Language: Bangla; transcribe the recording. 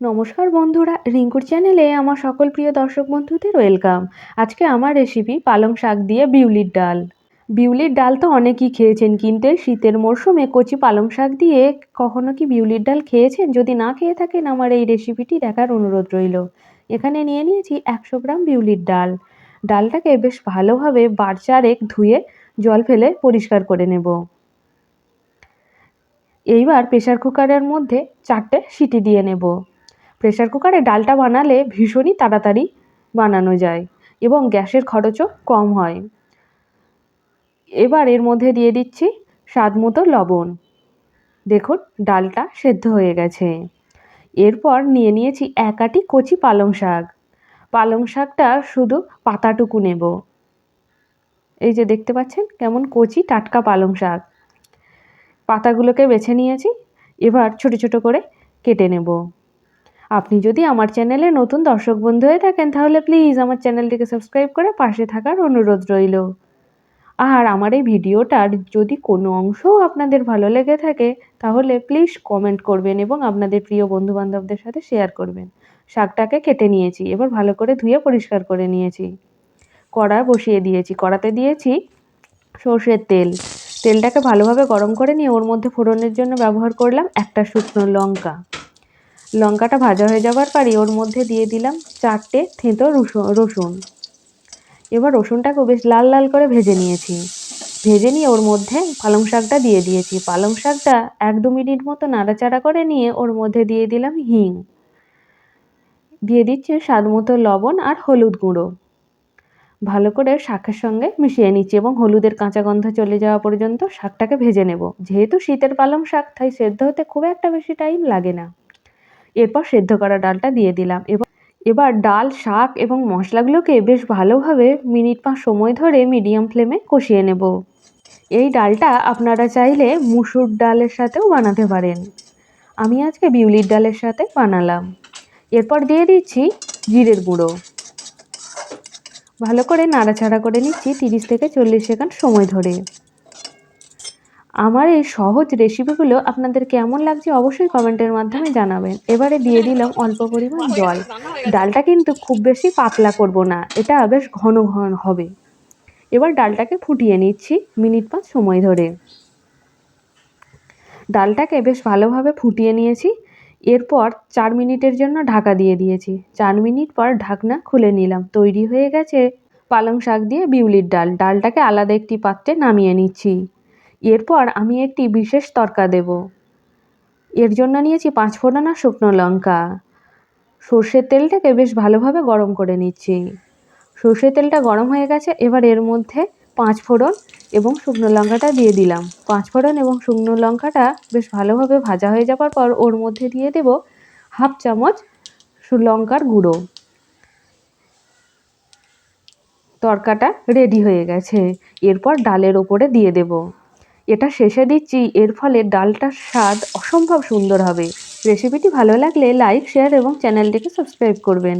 নমস্কার বন্ধুরা, রিঙ্কুর চ্যানেলে আমার সকল প্রিয় দর্শক বন্ধুদের ওয়েলকাম। আজকে আমার রেসিপি পালং শাক দিয়ে বিউলির ডাল। বিউলির ডাল তো অনেকেই খেয়েছেন, কিন্তু শীতের মরশুমে কচি পালং শাক দিয়ে কখনো কি বিউলির ডাল খেয়েছেন? যদি না খেয়ে থাকেন, আমার এই রেসিপিটি দেখার অনুরোধ রইল। এখানে নিয়ে নিয়েছি একশো গ্রাম বিউলির ডাল। ডালটাকে বেশ ভালোভাবে বার চারেক ধুয়ে জল ফেলে পরিষ্কার করে নেব। এইবার প্রেশার কুকারের মধ্যে চারটে সিটি দিয়ে নেব। প্রেশার কুকারে ডালটা বানালে ভীষণই তাড়াতাড়ি বানানো যায় এবং গ্যাসের খরচও কম হয়। এবার এর মধ্যে দিয়ে দিচ্ছি স্বাদ মতো লবণ। দেখুন, ডালটা সেদ্ধ হয়ে গেছে। এরপর নিয়ে নিয়েছি এক আটি কচি পালং শাক। পালং শাকটা শুধু পাতাটুকু নেব। এই যে দেখতে পাচ্ছেন কেমন কচি টাটকা পালং শাক। পাতাগুলোকে বেছে নিয়েছি। এবার ছোট ছোট করে কেটে নেব। আপনি যদি আমার চ্যানেলে নতুন দর্শক বন্ধু হয়ে থাকেন, তাহলে প্লিজ আমার চ্যানেলটিকে সাবস্ক্রাইব করে পাশে থাকার অনুরোধ রইল। আর আমার এই ভিডিওটার যদি কোনো অংশও আপনাদের ভালো লেগে থাকে, তাহলে প্লিজ কমেন্ট করবেন এবং আপনাদের প্রিয় বন্ধুবান্ধবদের সাথে শেয়ার করবেন। শাকটাকে কেটে নিয়েছি, এবার ভালো করে ধুয়ে পরিষ্কার করে নিয়েছি। কড়া বসিয়ে দিয়েছি, কড়াতে দিয়েছি সর্ষের তেল। তেলটাকে ভালোভাবে গরম করে নিয়ে ওর মধ্যে ফোড়নের জন্য ব্যবহার করলাম একটা শুকনো লঙ্কা। লঙ্কাটা ভাজা হয়ে যাওয়ার পরই ওর মধ্যে দিয়ে দিলাম চারটে থেঁতো রসুন রসুন। এবার রসুনটাকেও বেশ লাল লাল করে ভেজে নিয়েছি। ভেজে নিয়ে ওর মধ্যে পালং শাকটা দিয়ে দিয়েছি। পালং শাকটা এক দু মিনিট মতো নাড়াচাড়া করে নিয়ে ওর মধ্যে দিয়ে দিলাম হিং। দিয়ে দিচ্ছি স্বাদ মতো লবণ আর হলুদ গুঁড়ো। ভালো করে শাকের সঙ্গে মিশিয়ে নিচ্ছি এবং হলুদের কাঁচা গন্ধ চলে যাওয়া পর্যন্ত শাকটাকে ভেজে নেব। যেহেতু শীতের পালং শাক, তাই সেদ্ধ হতে খুব একটা বেশি টাইম লাগে না। এরপর সেদ্ধ করা ডালটা দিয়ে দিলাম। এবার এবার ডাল, শাক এবং মশলাগুলোকে বেশ ভালোভাবে মিনিট পাঁচ সময় ধরে মিডিয়াম ফ্লেমে কষিয়ে নেব। এই ডালটা আপনারা চাইলে মুসুর ডালের সাথেও বানাতে পারেন। আমি আজকে বিউলির ডালের সাথে বানালাম। এরপর দিয়ে দিচ্ছি জিরের গুঁড়ো। ভালো করে নাড়াচাড়া করে নিচ্ছি তিরিশ থেকে চল্লিশ সেকেন্ড সময় ধরে। আমার এই সহজ রেসিপিগুলো আপনাদের কেমন লাগছে অবশ্যই কমেন্টের মাধ্যমে জানাবেন। এবারে দিয়ে দিলাম অল্প পরিমাণ জল। ডালটা কিন্তু খুব বেশি পাতলা করব না, এটা বেশ ঘন ঘন হবে। এবার ডালটাকে ফুটিয়ে নিচ্ছি মিনিট পাঁচ সময় ধরে। ডালটাকে বেশ ভালোভাবে ফুটিয়ে নিয়েছি। এরপর চার মিনিটের জন্য ঢাকা দিয়ে দিয়েছি। চার মিনিট পর ঢাকনা খুলে নিলাম। তৈরি হয়ে গেছে পালং শাক দিয়ে বিউলির ডাল। ডালটাকে আলাদা একটি পাত্রে নামিয়ে নিচ্ছি। এরপর আমি একটি বিশেষ তরকা দেব। এর জন্য নিয়েছি পাঁচ ফোড়ন আর শুকনো লঙ্কা। সর্ষের তেলটাকে বেশ ভালোভাবে গরম করে নিচ্ছি। সর্ষের তেলটা গরম হয়ে গেছে, এবার এর মধ্যে পাঁচ ফোড়ন এবং শুকনো লঙ্কাটা দিয়ে দিলাম। পাঁচ ফোড়ন এবং শুকনো লঙ্কাটা বেশ ভালোভাবে ভাজা হয়ে যাওয়ার পর ওর মধ্যে দিয়ে দেব হাফ চামচ লঙ্কার গুঁড়ো। তরকাটা রেডি হয়ে গেছে। এরপর ডালের ওপরে দিয়ে দেব। এটা শেষে দিচ্ছি। এর ফলে ডালটার স্বাদ অসম্ভব সুন্দর হবে। রেসিপিটি ভালো লাগলে লাইক, শেয়ার এবং চ্যানেলটিকে সাবস্ক্রাইব করবেন।